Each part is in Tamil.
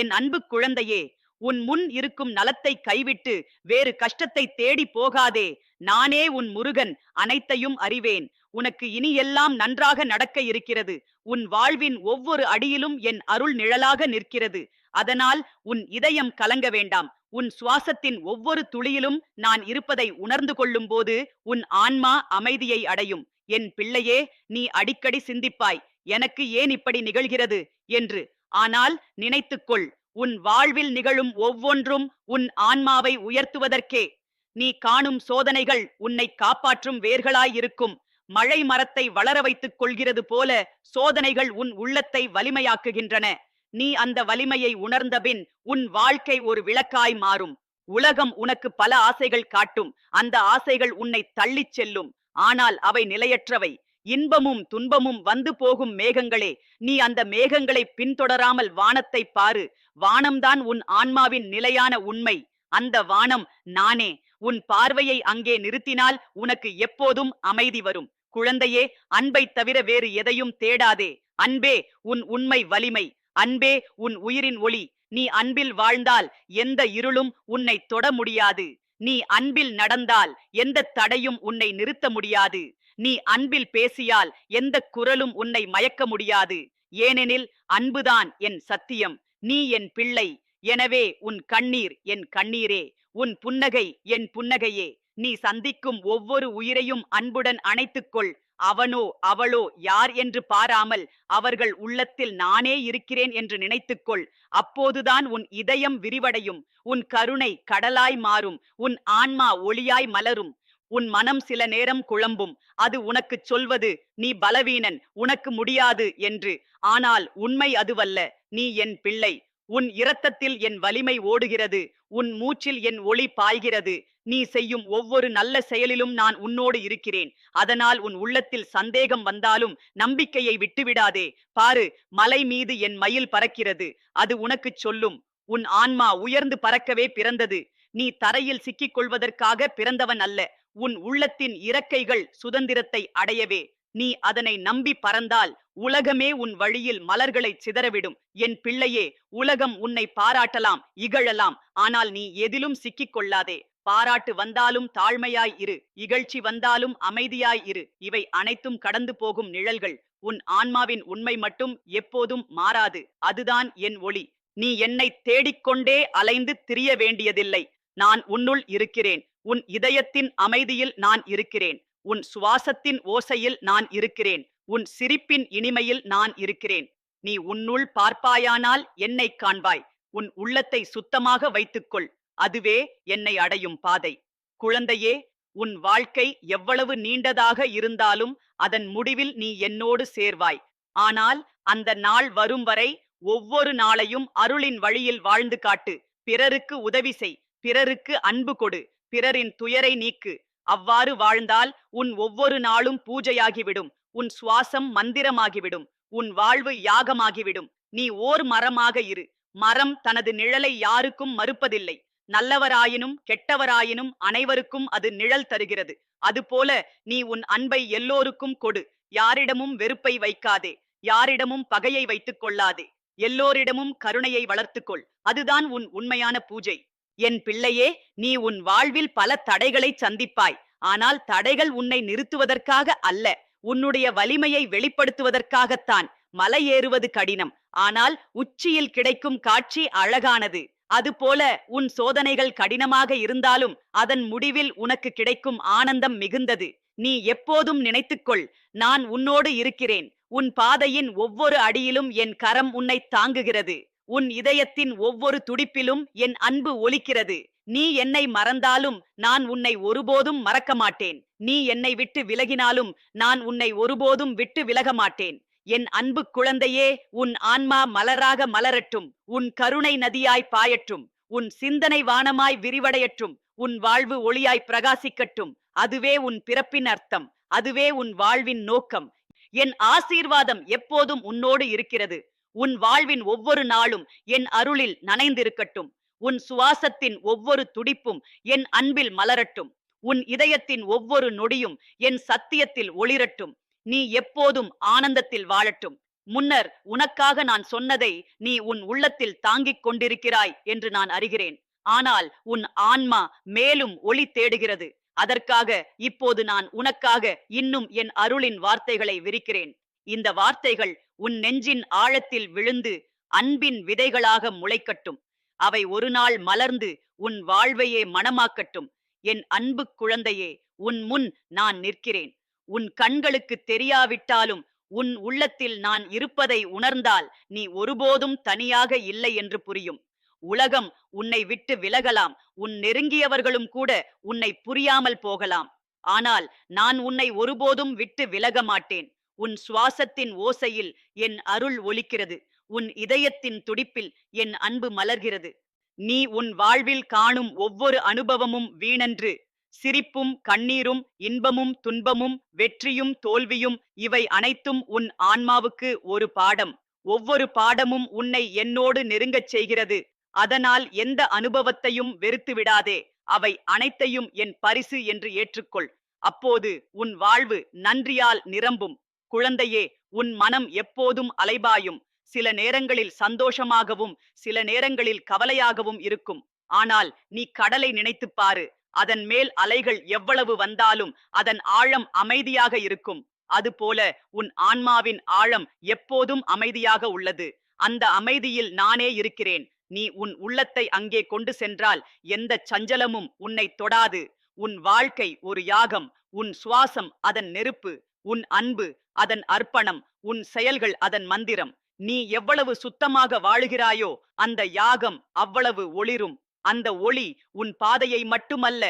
என் அன்பு குழந்தையே உன் முன் இருக்கும் நலத்தை கைவிட்டு வேறு கஷ்டத்தை தேடி போகாதே. நானே உன் முருகன் அனைத்தையும் அறிவேன். உனக்கு இனி எல்லாம் நன்றாக நடக்க இருக்கிறது. உன் வாழ்வின் ஒவ்வொரு அடியிலும் என் அருள் நிழலாக நிற்கிறது. அதனால் உன் இதயம் கலங்க வேண்டாம். உன் சுவாசத்தின் ஒவ்வொரு துளியிலும் நான் இருப்பதை உணர்ந்து கொள்ளும் போது உன் ஆன்மா அமைதியை அடையும். என் பிள்ளையே நீ அடிக்கடி சிந்திப்பாய். எனக்கு ஏன் இப்படி நிகழ்கிறது? என்று ஆனால் நினைத்துக்கொள் உன் வாழ்வில் நிகழும் ஒவ்வொன்றும் உன் ஆன்மாவை உயர்த்துவதற்கே. நீ காணும் சோதனைகள் உன்னை காப்பாற்றும் வேர்களாயிருக்கும். மழை மரத்தை வளர வைத்துக் கொள்கிறது போல சோதனைகள் உன் உள்ளத்தை வலிமையாக்குகின்றன. நீ அந்த வலிமையை உணர்ந்தபின் உன் வாழ்க்கை ஒரு விளக்காய் மாறும். உலகம் உனக்கு பல ஆசைகள் காட்டும். அந்த ஆசைகள் உன்னை தள்ளிச் செல்லும். ஆனால் அவை நிலையற்றவை. இன்பமும் துன்பமும் வந்து போகும் மேகங்களே நீ அந்த மேகங்களை பின்தொடராமல் வானத்தை பாரு. வானம்தான் உன் ஆன்மாவின் நிலையான உண்மை. அந்த வானம் நானே. உன் பார்வையை அங்கே நிறுத்தினால் உனக்கு எப்போதும் அமைதி வரும். குழந்தையே அன்பை தவிர வேறு எதையும் தேடாதே. அன்பே உன் உண்மை வலிமை. அன்பே உன் உயிரின் ஒளி. நீ அன்பில் வாழ்ந்தால் எந்த இருளும் உன்னை தொட முடியாது. நீ அன்பில் நடந்தால் எந்த தடையும் உன்னை நிறுத்த முடியாது. நீ அன்பில் பேசியால் எந்த குரலும் உன்னை மயக்க முடியாது. ஏனெனில் அன்புதான் என் சத்தியம். நீ என் பிள்ளை. எனவே உன் கண்ணீர் என் கண்ணீரே. உன் புன்னகை என் புன்னகையே. நீ சந்திக்கும் ஒவ்வொரு உயிரையும் அன்புடன் அணைத்துக்கொள். அவனோ அவளோ யார் என்று பாராமல் அவர்கள் உள்ளத்தில் நானே இருக்கிறேன் என்று நினைத்துக்கொள். அப்போதுதான் உன் இதயம் விரிவடையும். உன் கருணை கடலாய் மாறும். உன் ஆன்மா ஒளியாய் மலரும். உன் மனம் சில நேரம் குழம்பும். அது உனக்குச் சொல்வது நீ பலவீனன் உனக்கு முடியாது என்று. ஆனால் உண்மை அதுவல்ல நீ என் பிள்ளை. உன் இரத்தத்தில் என் வலிமை ஓடுகிறது. உன் மூச்சில் என் ஒளி பாய்கிறது. நீ செய்யும் ஒவ்வொரு நல்ல செயலிலும் நான் உன்னோடு இருக்கிறேன். அதனால் உன் உள்ளத்தில் சந்தேகம் வந்தாலும் நம்பிக்கையை விட்டுவிடாதே. பாரு மலை மீது என் மயில் பறக்கிறது. அது உனக்குச் சொல்லும் உன் ஆன்மா உயர்ந்து பறக்கவே பிறந்தது. நீ தரையில் சிக்கிக் கொள்வதற்காக பிறந்தவன் அல்ல. உன் உள்ளத்தின் இறக்கைகள் சுதந்திரத்தை அடையவே. நீ அதனை நம்பி பறந்தால் உலகமே உன் வழியில் மலர்களை சிதறவிடும். என் பிள்ளையே உலகம் உன்னை பாராட்டலாம் இகழலாம். ஆனால் நீ எதிலும் சிக்கிக் கொள்ளாதே. பாராட்டு வந்தாலும் தாழ்மையாய் இரு. இகழ்ச்சி வந்தாலும் அமைதியாய் இரு. இவை அனைத்தும் கடந்து போகும் நிழல்கள். உன் ஆன்மாவின் உண்மை மட்டும் எப்போதும் மாறாது. அதுதான் என் ஒளி. நீ என்னை தேடிக்கொண்டே அலைந்து திரிய வேண்டியதில்லை. நான் உன்னுள் இருக்கிறேன். உன் இதயத்தின் அமைதியில் நான் இருக்கிறேன். உன் சுவாசத்தின் ஓசையில் நான் இருக்கிறேன். உன் சிரிப்பின் இனிமையில் நான் இருக்கிறேன். நீ உன்னுள் பார்ப்பாயானால் என்னை காண்பாய். உன் உள்ளத்தை சுத்தமாக வைத்துக்கொள். அதுவே என்னை அடையும் பாதை. குழந்தையே உன் வாழ்க்கை எவ்வளவு நீண்டதாக இருந்தாலும் அதன் முடிவில் நீ என்னோடு சேர்வாய். ஆனால் அந்த நாள் வரும் வரை ஒவ்வொரு நாளையும் அருளின் வழியில் வாழ்ந்து காட்டு. பிறருக்கு உதவி செய். பிறருக்கு அன்பு கொடு பிறரின் துயரை நீக்கு. அவ்வாறு வாழ்ந்தால் உன் ஒவ்வொரு நாளும் பூஜையாகிவிடும் உன் சுவாசம் மந்திரமாகிவிடும் உன் வாழ்வு யாகமாகிவிடும். நீ ஓர் மரமாக இரு. மரம் தனது நிழலை யாருக்கும் மறுப்பதில்லை. நல்லவராயினும் கெட்டவராயினும் அனைவருக்கும் அது நிழல் தருகிறது. அதுபோல நீ உன் அன்பை எல்லோருக்கும் கொடு. யாரிடமும் வெறுப்பை வைக்காதே. யாரிடமும் பகையை வைத்துக் கொள்ளாதே. எல்லோரிடமும் கருணையை வளர்த்துக்கொள் அதுதான் உன் உண்மையான பூஜை. என் பிள்ளையே நீ உன் வாழ்வில் பல தடைகளை சந்திப்பாய். ஆனால் தடைகள் உன்னை நிறுத்துவதற்காக அல்ல உன்னுடைய வலிமையை வெளிப்படுத்துவதற்காகத்தான். மலை ஏறுவது கடினம் ஆனால் உச்சியில் கிடைக்கும் காட்சி அழகானது. அதுபோல உன் சோதனைகள் கடினமாக இருந்தாலும் அதன் முடிவில் உனக்கு கிடைக்கும் ஆனந்தம் மிகுந்தது. நீ எப்போதும் நினைத்துக்கொள் நான் உன்னோடு இருக்கிறேன். உன் பாதையின் ஒவ்வொரு அடியிலும் என் கரம் உன்னை தாங்குகிறது. உன் இதயத்தின் ஒவ்வொரு துடிப்பிலும் என் அன்பு ஒலிக்கிறது. நீ என்னை மறந்தாலும் நான் உன்னை ஒருபோதும் மறக்க மாட்டேன். நீ என்னை விட்டு விலகினாலும் நான் உன்னை ஒருபோதும் விட்டு விலக மாட்டேன். என் அன்பு குழந்தையே உன் ஆன்மா மலராக மலரட்டும். உன் கருணை நதியாய் பாயட்டும். உன் சிந்தனை வானமாய் விரிவடையட்டும். உன் வாழ்வு ஒளியாய் பிரகாசிக்கட்டும். அதுவே உன் பிறப்பின் அர்த்தம். அதுவே உன் வாழ்வின் நோக்கம். என் ஆசீர்வாதம் எப்போதும் உன்னோடு இருக்கிறது. உன் வாழ்வின் ஒவ்வொரு நாளும் என் அருளில் நனைந்திருக்கட்டும். உன் சுவாசத்தின் ஒவ்வொரு துடிப்பும் என் அன்பில் மலரட்டும். உன் இதயத்தின் ஒவ்வொரு நொடியும் என் சத்தியத்தில் ஒளிரட்டும். நீ எப்போதும் ஆனந்தத்தில் வாழட்டும். முன்னர் உனக்காக நான் சொன்னதை நீ உன் உள்ளத்தில் தாங்கிக் கொண்டிருக்கிறாய் என்று நான் அறிகிறேன். ஆனால் உன் ஆன்மா மேலும் ஒளி தேடுகிறது. அதற்காக இப்போது நான் உனக்காக இன்னும் என் அருளின் வார்த்தைகளை விரிக்கிறேன். இந்த வார்த்தைகள் உன் நெஞ்சின் ஆழத்தில் விழுந்து அன்பின் விதைகளாக முளைக்கட்டும். அவை ஒரு நாள் மலர்ந்து உன் வாழ்வையே மணமாக்கட்டும் என் அன்பு குழந்தையே உன் முன் நான் நிற்கிறேன். உன் கண்களுக்கு தெரியாவிட்டாலும் உன் உள்ளத்தில் நான் இருப்பதை உணர்ந்தால் நீ ஒருபோதும் தனியாக இல்லை என்று புரியும். உலகம் உன்னை விட்டு விலகலாம். உன் நெருங்கியவர்களும் கூட உன்னை புரியாமல் போகலாம். ஆனால் நான் உன்னை ஒருபோதும் விட்டு விலக மாட்டேன். உன் சுவாசத்தின் ஓசையில் என் அருள் ஒலிக்கிறது. உன் இதயத்தின் துடிப்பில் என் அன்பு மலர்கிறது. நீ உன் வாழ்வில் காணும் ஒவ்வொரு அனுபவமும் வீணன்று. சிரிப்பும் கண்ணீரும் இன்பமும் துன்பமும் வெற்றியும் தோல்வியும் இவை அனைத்தும் உன் ஆன்மாவுக்கு ஒரு பாடம். ஒவ்வொரு பாடமும் உன்னை என்னோடு நெருங்கச் செய்கிறது. அதனால் எந்த அனுபவத்தையும் வெறுத்து விடாதே. அவை அனைத்தையும் என் பரிசு என்று ஏற்றுக்கொள். அப்போது உன் வாழ்வு நன்றியால் நிரம்பும். குழந்தையே உன் மனம் எப்போதும் அலைபாயும். சில நேரங்களில் சந்தோஷமாகவும் சில நேரங்களில் கவலையாகவும் இருக்கும். ஆனால் நீ கடலை நினைத்துப் பாரு. அதன் மேல் அலைகள் எவ்வளவு வந்தாலும் அதன் ஆழம் அமைதியாக இருக்கும். அதுபோல உன் ஆன்மாவின் ஆழம் எப்போதும் அமைதியாக உள்ளது. அந்த அமைதியில் நானே இருக்கிறேன். நீ உன் உள்ளத்தை அங்கே கொண்டு சென்றால் எந்த சஞ்சலமும் உன்னை தொடாது. உன் வாழ்க்கை ஒரு யாகம். உன் சுவாசம் அதன் நெருப்பு. உன் அன்பு அதன் அர்ப்பணம் உன் செயல்கள் அதன் மந்திரம். நீ எவ்வளவு சுத்தமாக வாழுகிறாயோ அந்த யாகம் அவ்வளவு ஒளிரும். அந்த ஒளி உன் பாதையை மட்டுமல்ல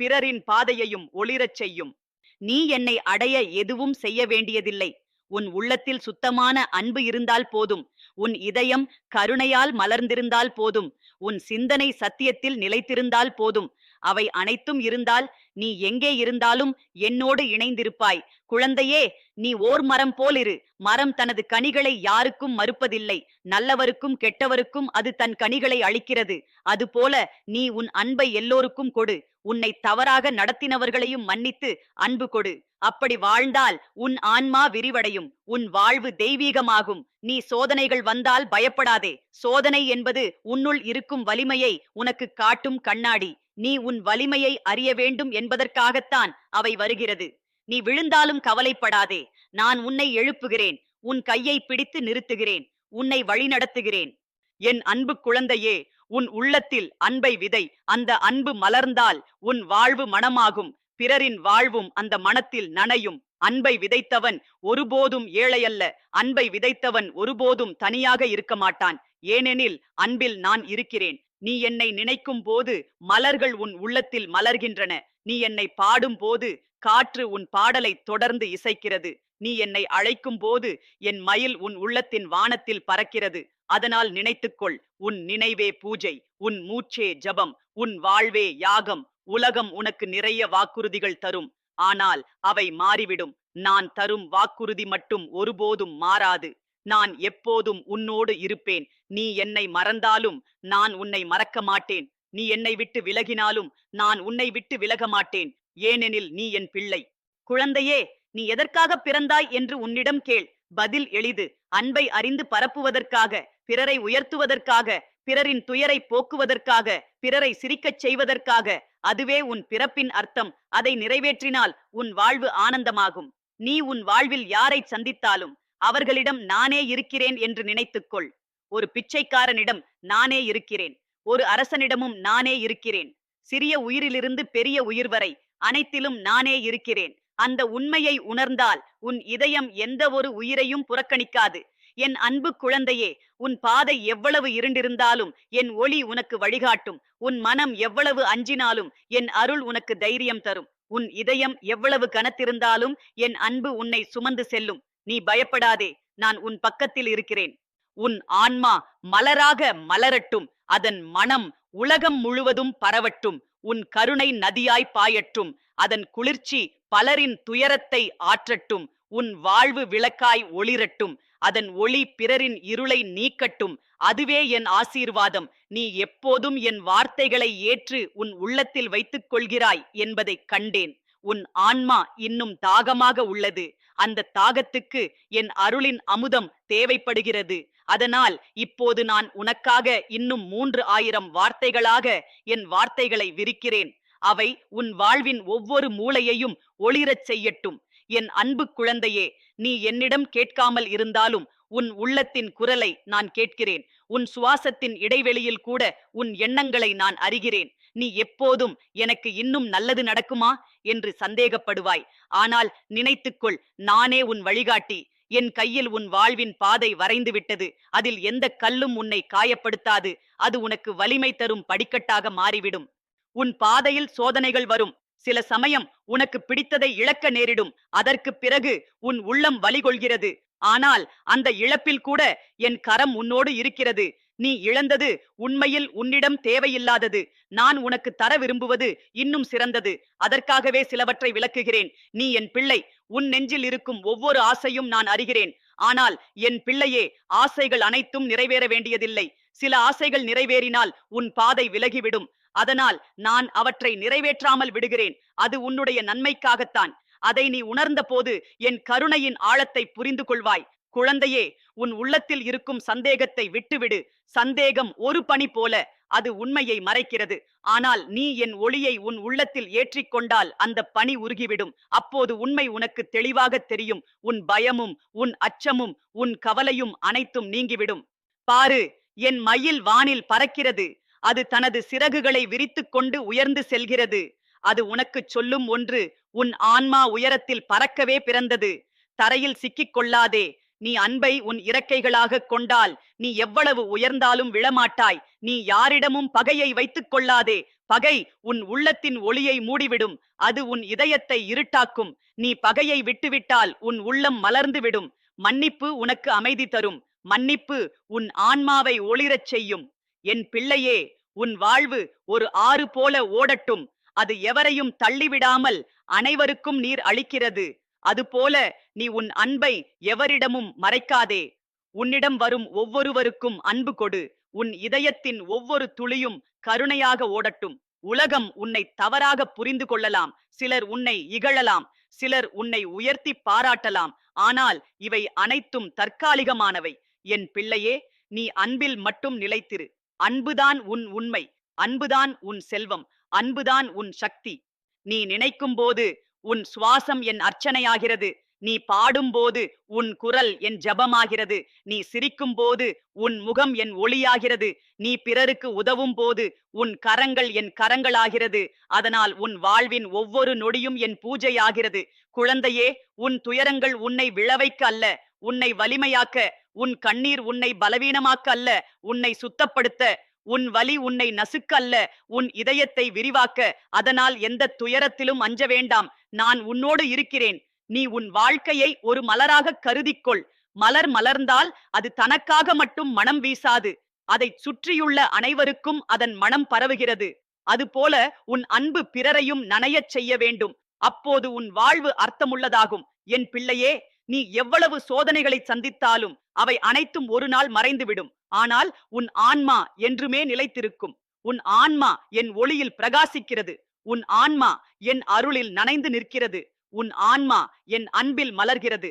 பிறரின் பாதையையும் ஒளிரச் செய்யும். நீ என்னை அடைய எதுவும் செய்ய வேண்டியதில்லை. உன் உள்ளத்தில் சுத்தமான அன்பு இருந்தால் போதும். உன் இதயம் கருணையால் மலர்ந்திருந்தால் போதும். உன் சிந்தனை சத்தியத்தில் நிலைத்திருந்தால் போதும். அவை அனைத்தும் இருந்தால் நீ எங்கே இருந்தாலும் என்னோடு இணைந்திருப்பாய். குழந்தையே நீ ஓர் மரம் போலிரு. மரம் தனது கனிகளை யாருக்கும் மறுப்பதில்லை. நல்லவருக்கும் கெட்டவருக்கும் அது தன் கனிகளை அளிக்கிறது. அதுபோல நீ உன் அன்பை எல்லோருக்கும் கொடு. உன்னை தவறாக நடத்தினவர்களையும் மன்னித்து அன்பு கொடு. அப்படி வாழ்ந்தால் உன் ஆன்மா விரிவடையும். உன் வாழ்வு தெய்வீகமாகும். நீ சோதனைகள் வந்தால் பயப்படாதே. சோதனை என்பது உன்னுள் இருக்கும் வலிமையை உனக்கு காட்டும் கண்ணாடி. நீ உன் வலிமையை அறிய வேண்டும் என்பதற்காகத்தான் அவை வருகிறது. நீ விழுந்தாலும் கவலைப்படாதே. நான் உன்னை எழுப்புகிறேன். உன் கையை பிடித்து நிறுத்துகிறேன். உன்னை வழிநடத்துகிறேன். என் அன்பு குழந்தையே உன் உள்ளத்தில் அன்பை விதை. அந்த அன்பு மலர்ந்தால் உன் வாழ்வு மணமாகும் பிறரின் வாழ்வும் அந்த மனத்தில் நனையும். அன்பை விதைத்தவன் ஒருபோதும் ஏழையல்ல. அன்பை விதைத்தவன் ஒருபோதும் தனியாக இருக்க மாட்டான். ஏனெனில் அன்பில் நான் இருக்கிறேன். நீ என்னை நினைக்கும் போது மலர்கள் உன் உள்ளத்தில் மலர்கின்றன. நீ என்னை பாடும் போது காற்று உன் பாடலை தொடர்ந்து இசைக்கிறது. நீ என்னை அழைக்கும் போது என் மயில் உன் உள்ளத்தின் வானத்தில் பறக்கிறது. அதனால் நினைத்துக்கொள் உன் நினைவே பூஜை உன் மூச்சே ஜபம் உன் வாழ்வே யாகம் உலகம் உனக்கு நிறைய வாக்குறுதிகள் தரும். ஆனால் அவை மாறிவிடும். நான் தரும் வாக்குறுதி மட்டும் ஒருபோதும் மாறாது. நான் எப்போதும் உன்னோடு இருப்பேன். நீ என்னை மறந்தாலும் நான் உன்னை மறக்க மாட்டேன். நீ என்னை விட்டு விலகினாலும் நான் உன்னை விட்டு விலக மாட்டேன். ஏனெனில் நீ என் பிள்ளை. குழந்தையே நீ எதற்காக பிறந்தாய் என்று உன்னிடம் கேள். பதில் எளிது. அன்பை அறிந்து பரப்புவதற்காக பிறரை உயர்த்துவதற்காக பிறரின் துயரை போக்குவதற்காக பிறரை சிரிக்கச் செய்வதற்காக அதுவே உன் பிறப்பின் அர்த்தம். அதை நிறைவேற்றினால் உன் வாழ்வு ஆனந்தமாகும். நீ உன் வாழ்வில் யாரை சந்தித்தாலும் அவர்களிடம் நானே இருக்கிறேன் என்று நினைத்துக்கொள். ஒரு பிச்சைக்காரனிடம் நானே இருக்கிறேன். ஒரு அரசனிடமும் நானே இருக்கிறேன். சிறிய உயிரிலிருந்து பெரிய உயிர் வரை அனைத்திலும் நானே இருக்கிறேன். அந்த உண்மையை உணர்ந்தால் உன் இதயம் எந்த ஒரு உயிரையும் புறக்கணிக்காது. என் அன்பு குழந்தையே உன் பாதை எவ்வளவு இருண்டிருந்தாலும் என் ஒளி உனக்கு வழிகாட்டும். உன் மனம் எவ்வளவு அஞ்சினாலும் என் அருள் உனக்கு தைரியம் தரும். உன் இதயம் எவ்வளவு கனத்திருந்தாலும் என் அன்பு உன்னை சுமந்து செல்லும். நீ பயப்படாதே நான் உன் பக்கத்தில் இருக்கிறேன். உன் ஆன்மா மலராக மலரட்டும் அதன் மனம் உலகம் முழுவதும் பரவட்டும் உன் கருணை நதியாய் பாயட்டும் அதன் குளிர்ச்சி பலரின் துயரத்தை ஆற்றட்டும் உன் வாழ்வு விளக்காய் ஒளிரட்டும் அதன் ஒளி பிறரின் இருளை நீக்கட்டும் அதுவே என் ஆசீர்வாதம். நீ எப்போதும் என் வார்த்தைகளை ஏற்று உன் உள்ளத்தில் வைத்துக் கொள்கிறாய் என்பதைக் கண்டேன். உன் ஆன்மா இன்னும் தாகமாக உள்ளது. அந்த தாகத்துக்கு என் அருளின் அமுதம் தேவைப்படுகிறது. அதனால் இப்போது நான் உனக்காக இன்னும் மூன்று ஆயிரம் வார்த்தைகளாக என் வார்த்தைகளை விரிக்கிறேன். அவை உன் வாழ்வின் ஒவ்வொரு மூலையையும் ஒளிரச் செய்யட்டும். என் அன்பு குழந்தையே நீ என்னிடம் கேட்காமல் இருந்தாலும் உன் உள்ளத்தின் குரலை நான் கேட்கிறேன். உன் சுவாசத்தின் இடைவெளியில் கூட உன் எண்ணங்களை நான் அறிகிறேன். நீ எப்போதும் எனக்கு இன்னும் நல்லது நடக்குமா? என்று சந்தேகப்படுவாய். ஆனால் நினைத்துக்கொள் நானே உன் வழிகாட்டி. என் கையில் உன் வாழ்வின் பாதை வரைந்து விட்டது. அதில் எந்த கல்லும் உன்னை காயப்படுத்தாது. அது உனக்கு வலிமை தரும் படிக்கட்டாக மாறிவிடும். உன் பாதையில் சோதனைகள் வரும். சில சமயம் உனக்கு பிடித்ததை இழக்க நேரிடும். அதற்கு பிறகு உன் உள்ளம் வலி கொள்கிறது ஆனால் அந்த இழப்பில் கூட என் கரம் உன்னோடு இருக்கிறது. நீ இழந்தது உண்மையில் உன்னிடம் தேவையில்லாதது. நான் உனக்கு தர விரும்புவது இன்னும் சிறந்தது. அதற்காகவே சிலவற்றை விளக்குகிறேன். நீ என் பிள்ளை. உன் நெஞ்சில் இருக்கும் ஒவ்வொரு ஆசையும் நான் அறிகிறேன். ஆனால் என் பிள்ளையே ஆசைகள் அனைத்தும் நிறைவேற வேண்டியதில்லை. சில ஆசைகள் நிறைவேறினால் உன் பாதை விலகிவிடும். அதனால் நான் அவற்றை நிறைவேற்றாமல் விடுகிறேன். அது உன்னுடைய நன்மைக்காகத்தான். அதை நீ உணர்ந்த போது என் கருணையின் ஆழத்தை புரிந்து கொள்வாய் குழந்தையே உன் உள்ளத்தில் இருக்கும் சந்தேகத்தை விட்டுவிடு. சந்தேகம் ஒரு பணி போல அது உண்மையை மறைக்கிறது. ஆனால் நீ என் ஒளியை உன் உள்ளத்தில் ஏற்றிக்கொண்டால் அந்த பனி உருகிவிடும். அப்போது உண்மை உனக்கு தெளிவாக தெரியும். உன் பயமும் உன் அச்சமும் உன் கவலையும் அனைத்தும் நீங்கிவிடும். பாரு என் மயில் வானில் பறக்கிறது. அது தனது சிறகுகளை விரித்துக் கொண்டு உயர்ந்து செல்கிறது. அது உனக்குச் சொல்லும் ஒன்று உன் ஆன்மா உயரத்தில் பறக்கவே பிறந்தது. தரையில் சிக்கிக் கொள்ளாதே. நீ அன்பை உன் இறக்கைகளாக கொண்டால் நீ எவ்வளவு உயர்ந்தாலும் விழமாட்டாய். நீ யாரிடமும் பகையை வைத்துக் கொள்ளாதே. பகை உன் உள்ளத்தின் ஒளியை மூடிவிடும். அது உன் இதயத்தை இருட்டாக்கும். நீ பகையை விட்டுவிட்டால் உன் உள்ளம் மலர்ந்து விடும் மன்னிப்பு உனக்கு அமைதி தரும். மன்னிப்பு உன் ஆன்மாவை ஒளிரச் செய்யும். என் பிள்ளையே உன் வாழ்வு ஒரு ஆறு போல ஓடட்டும். அது எவரையும் தள்ளிவிடாமல் அனைவருக்கும் நீர் அளிக்கிறது. அதுபோல நீ உன் அன்பை எவரிடமும் மறைக்காதே. உன்னிடம் வரும் ஒவ்வொருவருக்கும் அன்பு கொடு. உன் இதயத்தின் ஒவ்வொரு துளியும் கருணையாக ஓடட்டும். உலகம் உன்னை தவறாக புரிந்து கொள்ளலாம். சிலர் உன்னை இகழலாம். சிலர் உன்னை உயர்த்தி பாராட்டலாம். ஆனால் இவை அனைத்தும் தற்காலிகமானவை. என் பிள்ளையே நீ அன்பில் மட்டும் நிலைத்திரு. அன்புதான் உன் உண்மை. அன்புதான் உன் செல்வம். அன்புதான் உன் சக்தி. நீ நினைக்கும் போது உன் சுவாசம் என் அர்ச்சனையாகிறது. நீ பாடும்போது உன் குரல் என் ஜபமாகிறது. நீ சிரிக்கும் போது உன் முகம் என் ஒளியாகிறது. நீ பிறருக்கு உதவும் போது உன் கரங்கள் என் கரங்களாகிறது. அதனால் உன் வாழ்வின் ஒவ்வொரு நொடியும் என் பூஜையாகிறது. குழந்தையே உன் துயரங்கள் உன்னை விழவைக்க அல்ல. உன்னை வலிமையாக்க உன் கண்ணீர் உன்னை பலவீனமாக்க அல்ல. உன்னை சுத்தப்படுத்த உன் வலி உன்னை நசுக்க அல்ல உன் இதயத்தை விரிவாக்க. அதனால் எந்த துயரத்திலும் அஞ்ச வேண்டாம். நான் உன்னோடு இருக்கிறேன். நீ உன் வாழ்க்கையை ஒரு மலராக கருதிக்கொள். மலர் மலர்ந்தால் அது தனக்காக மட்டும் மனம் வீசாது. அதைச் சுற்றியுள்ள அனைவருக்கும் அதன் மனம் பரவுகிறது. அதுபோல உன் அன்பு பிறரையும் நனையச் செய்ய வேண்டும். அப்போது உன் வாழ்வு அர்த்தமுள்ளதாகும். என் பிள்ளையே நீ எவ்வளவு சோதனைகளை சந்தித்தாலும் அவை அனைத்தும் ஒரு நாள் மறைந்துவிடும். ஆனால் உன் ஆன்மா என்றுமே நிலைத்திருக்கும். உன் ஆன்மா என் ஒளியில் பிரகாசிக்கிறது. உன் ஆன்மா என் அருளில் நனைந்து நிற்கிறது. உன் ஆன்மா என் அன்பில் மலர்கிறது.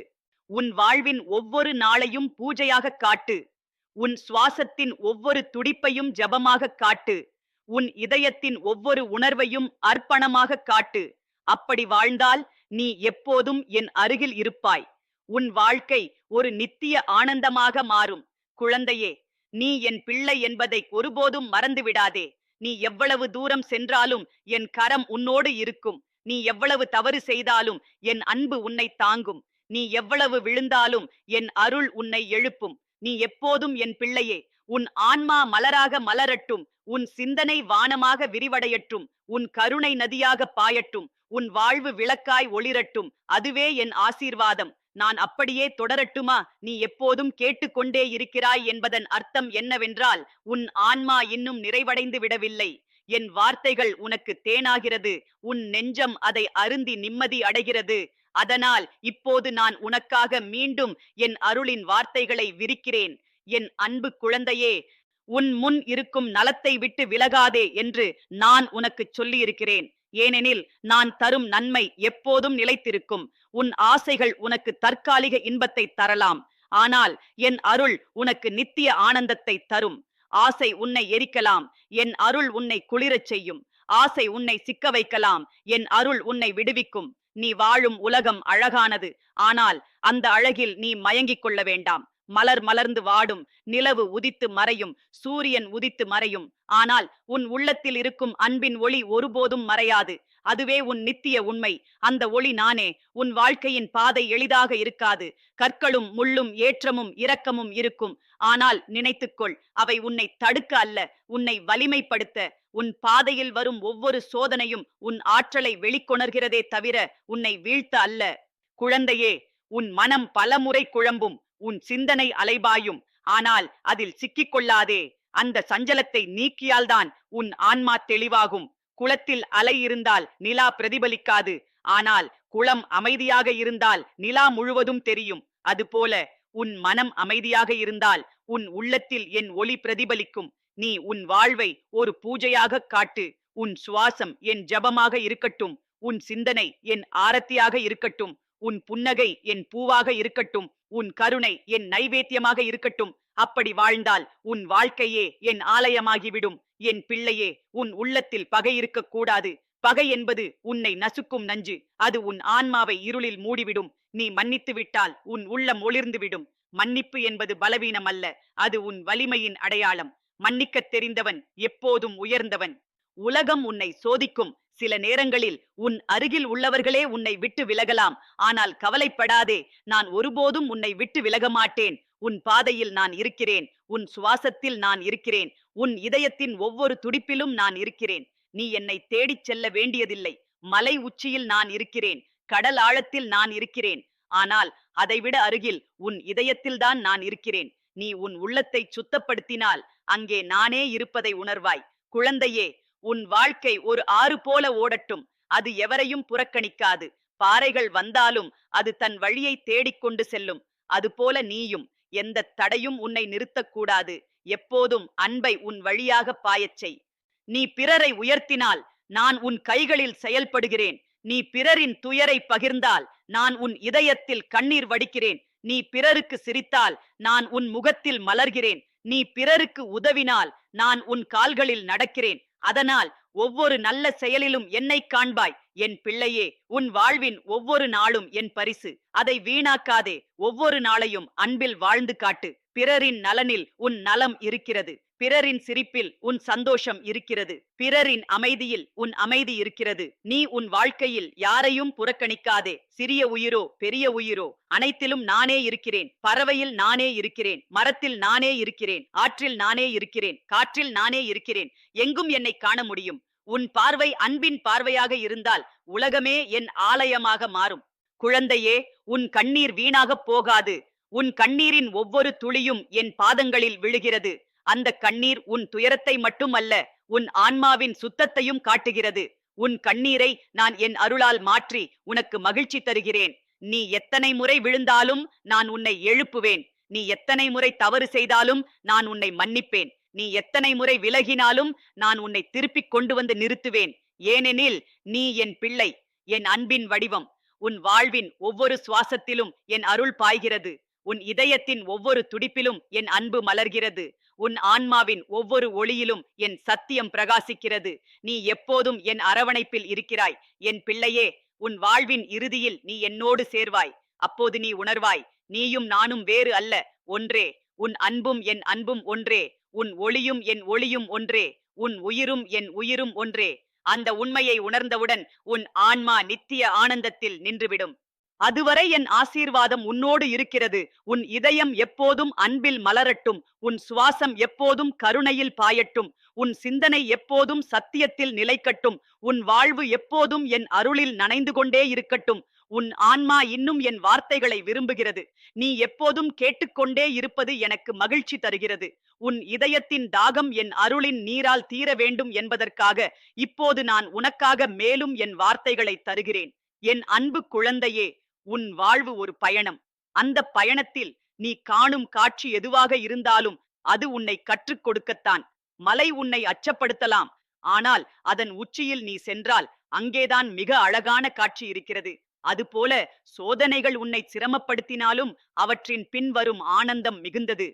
உன் வாழ்வின் ஒவ்வொரு நாளையும் பூஜையாக காட்டு. உன் சுவாசத்தின் ஒவ்வொரு துடிப்பையும் ஜபமாக காட்டு. உன் இதயத்தின் ஒவ்வொரு உணர்வையும் அர்ப்பணமாக காட்டு. அப்படி வாழ்ந்தால் நீ எப்போதும் என் அருகில் இருப்பாய். உன் வாழ்க்கை ஒரு நித்திய ஆனந்தமாக மாறும். குழந்தையே நீ என் பிள்ளை என்பதை ஒருபோதும் மறந்து விடாதே. நீ எவ்வளவு தூரம் சென்றாலும் என் கரம் உன்னோடு இருக்கும். நீ எவ்வளவு தவறு செய்தாலும் என் அன்பு உன்னை தாங்கும். நீ எவ்வளவு விழுந்தாலும் என் அருள் உன்னை எழுப்பும். நீ எப்போதும் என் பிள்ளையே. உன் ஆன்மா மலராக மலரட்டும். உன் சிந்தனை வானமாக விரிவடையட்டும். உன் கருணை நதியாக பாயட்டும். உன் வாழ்வு விளக்காய் ஒளிரட்டும். அதுவே என் ஆசீர்வாதம். நான் அப்படியே தொடரட்டுமா? நீ எப்போதும் கேட்டுக்கொண்டே இருக்கிறாய் என்பதன் அர்த்தம் என்னவென்றால் உன் ஆன்மா இன்னும் நிறைவடைந்து விடவில்லை. என் வார்த்தைகள் உனக்கு தேனாகிறது. உன் நெஞ்சம் அதை அருந்தி நிம்மதி அடைகிறது. அதனால் இப்போது நான் உனக்காக மீண்டும் என் அருளின் வார்த்தைகளை விரிக்கிறேன். என் அன்பு குழந்தையே உன் முன் இருக்கும் நலத்தை விட்டு விலகாதே என்று நான் உனக்கு சொல்லியிருக்கிறேன். ஏனெனில் நான் தரும் நன்மை எப்போதும் நிலைத்திருக்கும். உன் ஆசைகள் உனக்கு தற்காலிக இன்பத்தை தரலாம். ஆனால் என் அருள் உனக்கு நித்திய ஆனந்தத்தை தரும். ஆசை உன்னை எரிக்கலாம். என் அருள் உன்னை குளிரச் செய்யும். ஆசை உன்னை சிக்க வைக்கலாம். என் அருள் உன்னை விடுவிக்கும். நீ வாழும் உலகம் அழகானது. ஆனால் அந்த அழகில் நீ மயங்கிக் கொள்ள வேண்டாம். மலர் மலர்ந்து வாடும் நிலவு உதித்து மறையும் சூரியன் உதித்து மறையும். ஆனால் உன் உள்ளத்தில் இருக்கும் அன்பின் ஒளி ஒருபோதும் மறையாது. அதுவே உன் நித்திய உண்மை. அந்த ஒளி நானே. உன் வாழ்க்கையின் பாதை எளிதாக இருக்காது. கற்களும் முள்ளும் ஏற்றமும் இரக்கமும் இருக்கும். ஆனால் நினைத்துக்கொள் அவை உன்னை தடுக்க அல்ல உன்னை வலிமைப்படுத்த. உன் பாதையில் வரும் ஒவ்வொரு சோதனையும் உன் ஆற்றலை வெளிக்கொணர்கிறதே தவிர உன்னை வீழ்த்த அல்ல. குழந்தையே உன் மனம் பலமுறை குழம்பும். உன் சிந்தனை அலைபாயும். ஆனால் அதில் சிக்கிக் கொள்ளாதே அந்த சஞ்சலத்தை நீக்கியால்தான் உன் ஆன்மா தெளிவாகும். குளத்தில் அலை இருந்தால் நிலா பிரதிபலிக்காது. ஆனால் குளம் அமைதியாக இருந்தால் நிலா முழுவதும் தெரியும். அதுபோல உன் மனம் அமைதியாக இருந்தால் உன் உள்ளத்தில் என் ஒளி பிரதிபலிக்கும். நீ உன் வாழ்வை ஒரு பூஜையாக காட்டு. உன் சுவாசம் என் ஜபமாக இருக்கட்டும். உன் சிந்தனை என் ஆரத்தியாக இருக்கட்டும். உன் புன்னகை என் பூவாக இருக்கட்டும் உன் கருணை என் நைவேத்தியமாக இருக்கட்டும். அப்படி வாழ்ந்தால் உன் வாழ்க்கையே என் ஆலயமாகிவிடும். என் பிள்ளையே உன் உள்ளத்தில் பகை இருக்கக்கூடாது பகை என்பது உன்னை நசுக்கும் நஞ்சு. அது உன் ஆன்மாவை இருளில் மூடிவிடும். நீ மன்னித்து விட்டால் உன் உள்ளம் ஒளிர்ந்து விடும் மன்னிப்பு என்பது பலவீனம் அல்ல. அது உன் வலிமையின் அடையாளம். மன்னிக்கத் தெரிந்தவன் எப்போதும் உயர்ந்தவன். உலகம் உன்னை சோதிக்கும். சில நேரங்களில் உன் அருகில் உள்ளவர்களே உன்னை விட்டு விலகலாம். ஆனால் கவலைப்படாதே நான் ஒருபோதும் உன்னை விட்டு விலக மாட்டேன். உன் பாதையில் நான் இருக்கிறேன். உன் சுவாசத்தில் நான் இருக்கிறேன். உன் இதயத்தின் ஒவ்வொரு துடிப்பிலும் நான் இருக்கிறேன். நீ என்னை தேடிச் செல்ல வேண்டியதில்லை. மலை உச்சியில் நான் இருக்கிறேன். கடல் ஆழத்தில் நான் இருக்கிறேன். ஆனால் அதைவிட அருகில் உன் இதயத்தில்தான் நான் இருக்கிறேன். நீ உன் உள்ளத்தை சுத்தப்படுத்தினால் அங்கே நானே இருப்பதை உணர்வாய். குழந்தையே உன் வாழ்க்கை ஒரு ஆறு போல ஓடட்டும். அது எவரையும் புறக்கணிக்காது. பாறைகள் வந்தாலும் அது தன் வழியை தேடிக்கொண்டு செல்லும். அதுபோல நீயும். எந்த தடையும் உன்னை நிறுத்தக்கூடாது. எப்போதும் அன்பை உன் வழியாக பாயச் செய். நீ பிறரை உயர்த்தினால் நான் உன் கைகளில் செயல்படுகிறேன். நீ பிறரின் துயரை பகிர்ந்தால் நான் உன் இதயத்தில் கண்ணீர் வடிக்கிறேன். நீ பிறருக்கு சிரித்தால் நான் உன் முகத்தில் மலர்கிறேன். நீ பிறருக்கு உதவினால் நான் உன் கால்களில் நடக்கிறேன். அதனால் ஒவ்வொரு நல்ல செயலிலும் என்னை காண்பாய். என் பிள்ளையே உன் வாழ்வின் ஒவ்வொரு நாளும் என் பரிசு. அதை வீணாக்காதே. ஒவ்வொரு நாளையும் அன்பில் வாழ்ந்து காட்டு. பிறரின் நலனில் உன் நலம் இருக்கிறது. பிறரின் சிரிப்பில் உன் சந்தோஷம் இருக்கிறது. பிறரின் அமைதியில் உன் அமைதி இருக்கிறது. நீ உன் வாழ்க்கையில் யாரையும் புறக்கணிக்காதே. சிறிய உயிரோ பெரிய உயிரோ அனைத்திலும் நானே இருக்கிறேன். பறவையில் நானே இருக்கிறேன். மரத்தில் நானே இருக்கிறேன். ஆற்றில் நானே இருக்கிறேன். காற்றில் நானே இருக்கிறேன். எங்கும் என்னை காண முடியும். உன் பார்வை அன்பின் பார்வையாக இருந்தால் உலகமே என் ஆலயமாக மாறும். குழந்தையே உன் கண்ணீர் வீணாகப் போகாது. உன் கண்ணீரின் ஒவ்வொரு துளியும் என் பாதங்களில் விழுகிறது. அந்த கண்ணீர் உன் துயரத்தை மட்டுமல்ல உன் ஆன்மாவின் சுத்தத்தையும் காட்டுகிறது. உன் கண்ணீரை நான் என் அருளால் மாற்றி உனக்கு மகிழ்ச்சி தருகிறேன். நீ எத்தனை முறை விழுந்தாலும் நான் உன்னை எழுப்புவேன். நீ எத்தனை முறை தவறு செய்தாலும் நான் உன்னை மன்னிப்பேன். நீ எத்தனை முறை விலகினாலும் நான் உன்னை திருப்பிக் கொண்டு வந்து நிறுத்துவேன். ஏனெனில் நீ என் பிள்ளை என் அன்பின் வடிவம். உன் வாழ்வின் ஒவ்வொரு சுவாசத்திலும் என் அருள் பாய்கிறது. உன் இதயத்தின் ஒவ்வொரு துடிப்பிலும் என் அன்பு மலர்கிறது. உன் ஆன்மாவின் ஒவ்வொரு ஒளியிலும் என் சத்தியம் பிரகாசிக்கிறது. நீ எப்போதும் என் அரவணைப்பில் இருக்கிறாய். என் பிள்ளையே உன் வாழ்வின் இறுதியில் நீ என்னோடு சேர்வாய். அப்போது நீ உணர்வாய் நீயும் நானும் வேறு அல்ல ஒன்றே. உன் அன்பும் என் அன்பும் ஒன்றே. உன் ஒளியும் என் ஒளியும் ஒன்றே. உன் உயிரும் என் உயிரும் ஒன்றே. அந்த உண்மையை உணர்ந்தவுடன் உன் ஆன்மா நித்திய ஆனந்தத்தில் நின்றுவிடும். அதுவரை என் ஆசீர்வாதம் உன்னோடு இருக்கிறது. உன் இதயம் எப்போதும் அன்பில் மலரட்டும். உன் சுவாசம் எப்போதும் கருணையில் பாயட்டும். உன் சிந்தனை எப்போதும் சத்தியத்தில் நிலைக்கட்டும். உன் வாழ்வு எப்போதும் என் அருளில் நனைந்து கொண்டே இருக்கட்டும். உன் ஆன்மா இன்னும் என் வார்த்தைகளை விரும்புகிறது. நீ எப்போதும் கேட்டுக்கொண்டே இருப்பது எனக்கு மகிழ்ச்சி தருகிறது. உன் இதயத்தின் தாகம் என் அருளின் நீரால் தீர வேண்டும் என்பதற்காக இப்போது நான் உனக்காக மேலும் என் வார்த்தைகளை தருகிறேன். என் அன்பு குழந்தையே உன் வாழ்வு ஒரு பயணம். அந்த பயணத்தில் நீ காணும் காட்சி எதுவாக இருந்தாலும் அது உன்னை கற்றுக் கொடுக்கத்தான். மலை உன்னை அச்சப்படுத்தலாம். ஆனால் அதன் உச்சியில் நீ சென்றால் அங்கேதான் மிக அழகான காட்சி இருக்கிறது. அதுபோல சோதனைகள் உன்னை சிரமப்படுத்தினாலும் அவற்றின் பின்வரும் ஆனந்தம் மிகுந்தது.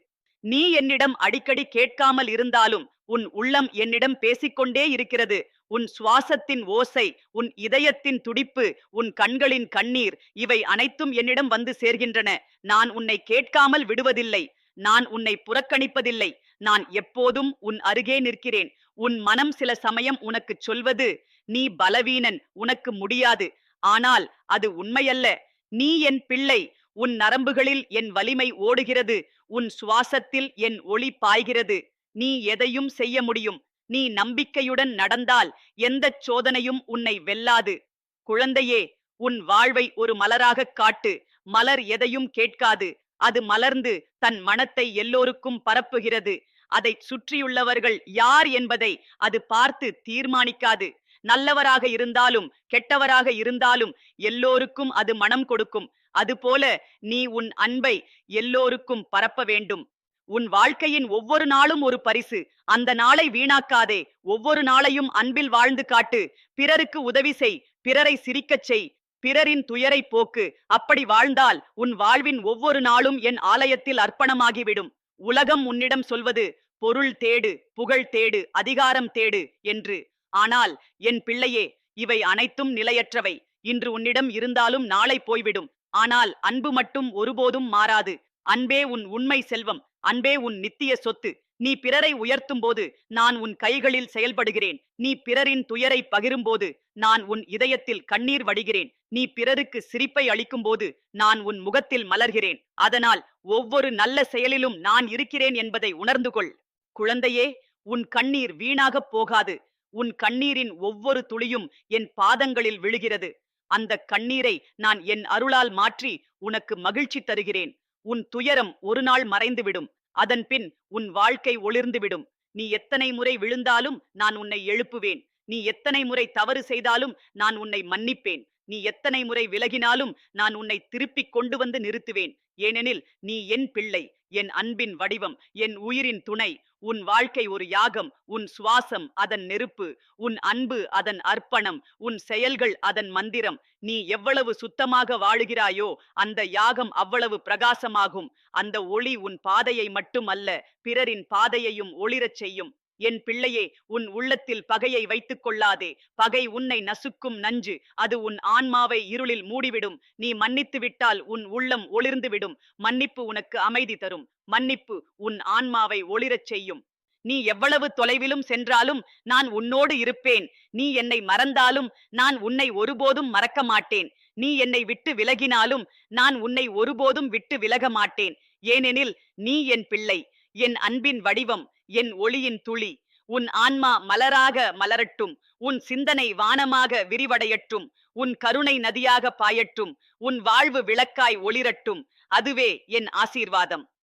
நீ என்னிடம் அடிக்கடி கேட்காமல் இருந்தாலும் உன் உள்ளம் என்னிடம் பேசிக்கொண்டே இருக்கிறது. உன் சுவாசத்தின் ஓசை உன் இதயத்தின் துடிப்பு உன் கண்களின் கண்ணீர் இவை அனைத்தும் என்னிடம் வந்து சேர்கின்றன. நான் உன்னை கேட்காமல் விடுவதில்லை. நான் உன்னை புறக்கணிப்பதில்லை. நான் எப்போதும் உன் அருகே நிற்கிறேன். உன் மனம் சில சமயம் உனக்கு சொல்வது நீ பலவீனன் உனக்கு முடியாது. ஆனால் அது உண்மையல்ல. நீ என் பிள்ளை. உன் நரம்புகளில் என் வலிமை ஓடுகிறது. உன் சுவாசத்தில் என் ஒளி பாய்கிறது. நீ எதையும் செய்ய முடியும். நீ நம்பிக்கையுடன் நடந்தால் எந்தச் சோதனையும் உன்னை வெல்லாது. குழந்தையே உன் வாழ்வை ஒரு மலராகக் காட்டு. மலர் எதையும் கேட்காது. அது மலர்ந்து தன் மனத்தை எல்லோருக்கும் பரப்புகிறது. அதை சுற்றியுள்ளவர்கள் யார் என்பதை அது பார்த்து தீர்மானிக்காது. நல்லவராக இருந்தாலும் கெட்டவராக இருந்தாலும் எல்லோருக்கும் அது மனம் கொடுக்கும். அதுபோல நீ உன் அன்பை எல்லோருக்கும் பரப்ப வேண்டும். உன் வாழ்க்கையின் ஒவ்வொரு நாளும் ஒரு பரிசு. அந்த நாளை வீணாக்காதே. ஒவ்வொரு நாளையும் அன்பில் வாழ்ந்து காட்டு. பிறருக்கு உதவி செய். பிறரை சிரிக்கச் செய். பிறரின் துயரை போக்கு. அப்படி வாழ்ந்தால் உன் வாழ்வின் ஒவ்வொரு நாளும் என் ஆலயத்தில் அர்ப்பணமாகிவிடும். உலகம் உன்னிடம் சொல்வது பொருள் தேடு புகழ் தேடு அதிகாரம் தேடு என்று. ஆனால் என் பிள்ளையே இவை அனைத்தும் நிலையற்றவை. இன்று உன்னிடம் இருந்தாலும் நாளை போய்விடும். ஆனால் அன்பு மட்டும் ஒருபோதும் மாறாது. அன்பே உன் உண்மை செல்வம். அன்பே உன் நித்திய சொத்து. நீ பிறரை உயர்த்தும் போது நான் உன் கைகளில் செயல்படுகிறேன். நீ பிறரின் துயரை பகிரும்போது நான் உன் இதயத்தில் கண்ணீர் வடிகிறேன். நீ பிறருக்கு சிரிப்பை அளிக்கும் போது நான் உன் முகத்தில் மலர்கிறேன். அதனால் ஒவ்வொரு நல்ல செயலிலும் நான் இருக்கிறேன் என்பதை உணர்ந்து கொள். குழந்தையே உன் கண்ணீர் வீணாகப் போகாது. உன் கண்ணீரின் ஒவ்வொரு துளியும் என் பாதங்களில் விழுகிறது. அந்த கண்ணீரை நான் என் அருளால் மாற்றி உனக்கு மகிழ்ச்சி தருகிறேன். உன் துயரம் ஒரு நாள் மறைந்துவிடும். அதன் பின் உன் வாழ்க்கை ஒளிர்ந்துவிடும். நீ எத்தனை முறை விழுந்தாலும் நான் உன்னை எழுப்புவேன். நீ எத்தனை முறை தவறு செய்தாலும் நான் உன்னை மன்னிப்பேன். நீ எத்தனை முறை விலகினாலும் நான் உன்னை திருப்பிக் கொண்டு வந்து நிறுத்துவேன். ஏனெனில் நீ என் பிள்ளை. என் அன்பின் வடிவம் என் உயிரின் துணை உன் வாழ்க்கை ஒரு யாகம் உன் சுவாசம் அதன் நெருப்பு உன் அன்பு அதன் அர்ப்பணம் உன் செயல்கள் அதன் மந்திரம். நீ எவ்வளவு சுத்தமாக வாழுகிறாயோ அந்த யாகம் அவ்வளவு பிரகாசமாகும். அந்த ஒளி உன் பாதையை மட்டுமல்ல பிறரின் பாதையையும் ஒளிரச் செய்யும். என் பிள்ளையே உன் உள்ளத்தில் பகையை வைத்துக் கொள்ளாதே. பகை உன்னை நசுக்கும் நஞ்சு. அது உன் ஆன்மாவை இருளில் மூடிவிடும். நீ மன்னித்து விட்டால் உன் உள்ளம் ஒளிர்ந்துவிடும் மன்னிப்பு உனக்கு அமைதி தரும். மன்னிப்பு உன் ஆன்மாவை ஒளிரச் செய்யும். நீ எவ்வளவு தொலைவிலும் சென்றாலும் நான் உன்னோடு இருப்பேன். நீ என்னை மறந்தாலும் நான் உன்னை ஒருபோதும் மறக்க மாட்டேன். நீ என்னை விட்டு விலகினாலும் நான் உன்னை ஒருபோதும் விட்டு விலக மாட்டேன். ஏனெனில் நீ என் பிள்ளை. என் அன்பின் வடிவம் என் ஒளியின் துளி. உன் ஆன்மா மலராக மலரட்டும். உன் சிந்தனை வானமாக விரிவடையட்டும். உன் கருணை நதியாக பாயட்டும். உன் வாழ்வு விளக்காய் ஒளிரட்டும். அதுவே என் ஆசீர்வாதம்.